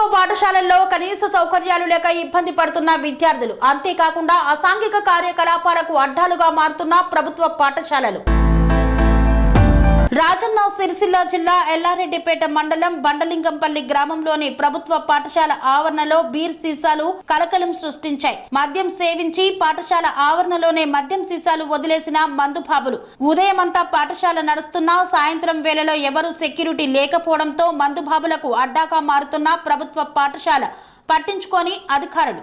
ప్రభుత్వ పాఠశాలల్లో కనీస సౌకర్యాలు లేక ఇబ్బంది పడుతున్న విద్యార్థులు. అంతేకాకుండా అసాంఘిక కార్యకలాపాలకు అడ్డాలుగా మారుతున్న ప్రభుత్వ పాఠశాలలు. రాజన్న సిరిసిల్ల జిల్లా ఎల్లారెడ్డిపేట మండలం బండలింగంపల్లి గ్రామంలోని ప్రభుత్వ పాఠశాల ఆవరణలో బీర్ సీసాలు కలకలం సృష్టించాయి. మద్యం సేవించి పాఠశాల ఆవరణలోనే మద్యం సీసాలు వదిలేసిన మందుబాబులు. ఉదయమంతా పాఠశాల నడుస్తున్నా సాయంత్రం వేళలో ఎవరు సెక్యూరిటీ లేకపోవడంతో మందుబాబులకు అడ్డాగా మారుతున్న ప్రభుత్వ పాఠశాల. పట్టించుకొని అధికారులు.